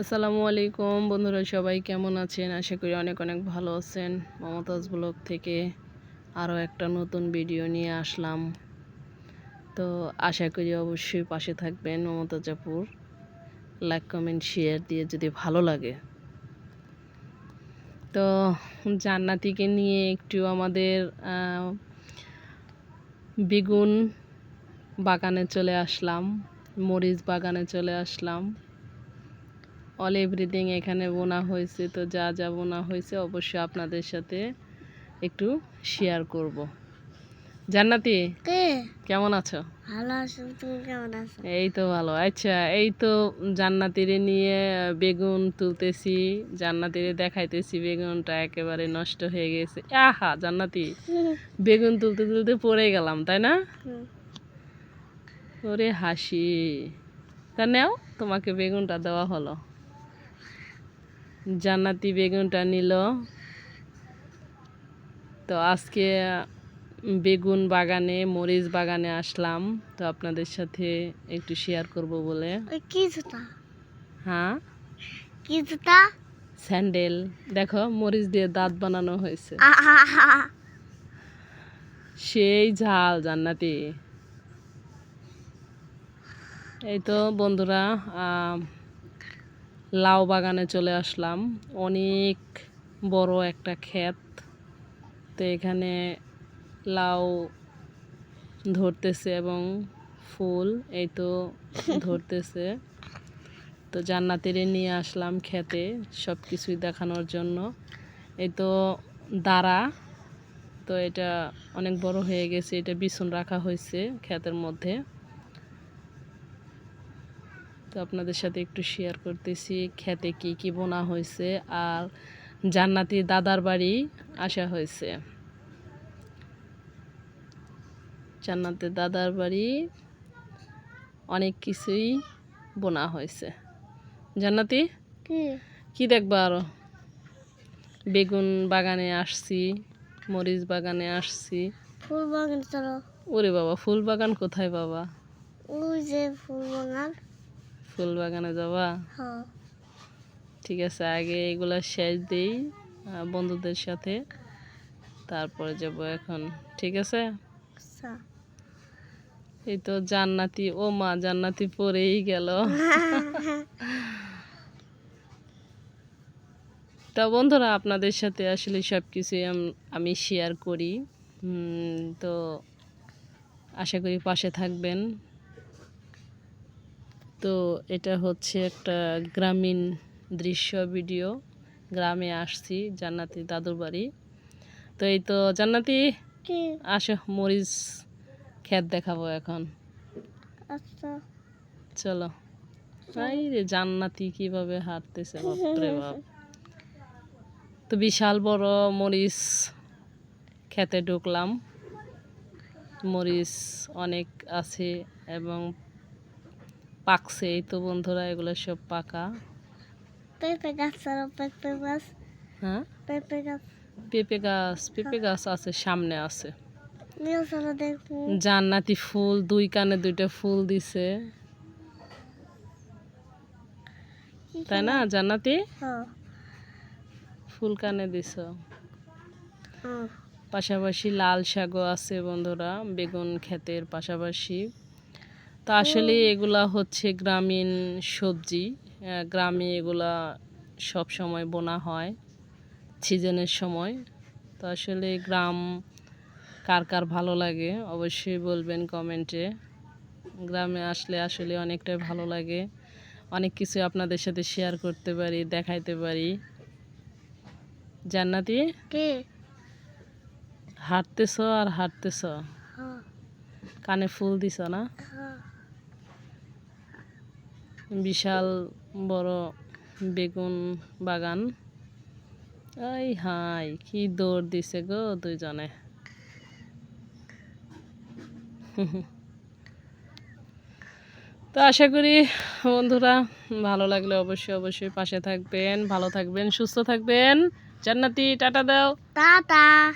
আসসালামু আলাইকুম বন্ধুরা, সবাই কেমন আছেন? আশা করি অনেক অনেক ভালো আছেন। মমতাজ ব্লগ থেকে আরও একটা নতুন ভিডিও নিয়ে আসলাম। তো আশা করি অবশ্যই পাশে থাকবেন মমতাজ আপুর। লাইক, কমেন্ট, শেয়ার দিয়ে যদি ভালো লাগে। তো জান্নাতিকে নিয়ে একটু আমাদের বেগুন বাগানে চলে আসলাম, মরিচ বাগানে চলে আসলাম। অল এভরিথিং এখানে বোনা হয়েছে তো যা যা বোনা হয়েছে অবশ্যই আপনাদের সাথে একটু শেয়ার করব। জান্নাতি কে? কেমন আছো? ভালো আছো তুমি কেমন আছো? এই তো ভালো। আচ্ছা এই তো জান্নাতিরে নিয়ে বেগুন তুলতেছি জান্নাতিরে দেখাইতেছি বেগুনটা একেবারে নষ্ট হয়ে গেছে। আহা জান্নাতি বেগুন তুলতে তুলতে পড়ে গেলাম তাই না। ওরে হাসি। তা নেও তোমাকে বেগুনটা দেওয়া হলো। জান্নাতি বেগুনটা নিল। তো আজকে বেগুন বাগানে মরিচ বাগানে আসলাম। তো আপনাদের সাথে একটু শেয়ার করব বলে। কি জুতা? হ্যাঁ? কি জুতা? স্যান্ডেল। দেখো মরিচ দিয়ে দাঁত বানানো হয়েছে। সেই ঝাল জান্নাতি। এই তো বন্ধুরা লাউ বাগানে চলে আসলাম। অনেক বড় একটা ক্ষেত। তো এখানে লাউ ধরতেছে এবং ফুল এই তো ধরতেছে। তো জান্নাতিরে নিয়ে আসলাম খেতে সব কিছুই দেখানোর জন্য। এই তো দাঁড়া। তো এটা অনেক বড় হয়ে গেছে, এটা বিছুন রাখা হয়েছে ক্ষেতের মধ্যে। তো আপনাদের সাথে একটু শেয়ার করতেছি খেতে কি কি বোনা হয়েছে আর জান্নাতি দাদার বাড়ি আসা হয়েছে। জান্নাতের দাদার বাড়ি অনেক কিছুই বোনা হয়েছে। জান্নাতি? কি দেখবা আরও? বেগুন বাগানে আসছি মরিচ বাগানে আসছি। ফুল বাগান চলো। ওরে বাবা ফুল বাগান কোথায় বাবা? ওই যে ফুল বাগান ফুল বাগানে যাবা? হ্যাঁ। ঠিক আছে আগে এগুলা শেষ দিই বন্ধুদের সাথে। তারপরে যাব এখন ঠিক আছে? আচ্ছা। এই তো জান্নাতি ও মা জান্নাতি পরেই গেল। তা বন্ধুরা আপনাদের সাথে আসলে সব কিছুই আমি শেয়ার করি। তো আশা করি পাশে থাকবেন। তো এটা হচ্ছে একটা গ্রামীণ দৃশ্য ভিডিও। গ্রামে আসছি জান্নাতি দাদুর বাড়ি। তো এই তো জান্নাতি আসো মরিচ ক্ষেত দেখাবো এখন। আচ্ছা। চলো। এই রে জান্নাতি কীভাবে হাঁটতেছে বাপরে বাপ। তো বিশাল বড় মরিচ খেতে ঢুকলাম। মরিচ অনেক আছে এবং পাকছে এই তো বন্ধুরা এগুলো সব পাকা। পেঁপে গাছ পেঁপে গাছ। হ্যাঁ? পেঁপে গাছ। পেঁপে গাছ পেঁপে গাছ আছে সামনে আছে। জান্নাতি ফুল দুই কানে দুইটা ফুল দিছে। তাই না জান্নাতি? হ্যাঁ। ফুল কানে দিছ। হ্যাঁ পাশাপাশি লাল শাকও আছে বন্ধুরা বেগুন ক্ষেতের পাশাপাশি। তো আসলে এগুলা হচ্ছে গ্রামীণ সবজি। গ্রামে এগুলা সব সময় বোনা হয় সিজনের সময়। তো আসলে গ্রাম কার কার ভালো লাগে অবশ্যই বলবেন কমেন্টে। গ্রামে আসলে আসলে অনেকটাই ভালো লাগে। অনেক কিছু আপনাদের সাথে শেয়ার করতে পারি দেখাইতে পারি। জান্নাতি? কি? হাঁটতেছ আর হাঁটতেছ। হ্যাঁ। কানে ফুল দিছ না? হ্যাঁ। বিশাল বড় বেগুন বাগান। এই হাই কি দৌড় দিছে গো দুইজনে। তো আশা করি বন্ধুরা ভালো লাগলে অবশ্যই অবশ্যই পাশে থাকবেন, ভালো থাকবেন, সুস্থ থাকবেন। জান্নাতি, টাটা দাও। টাটা।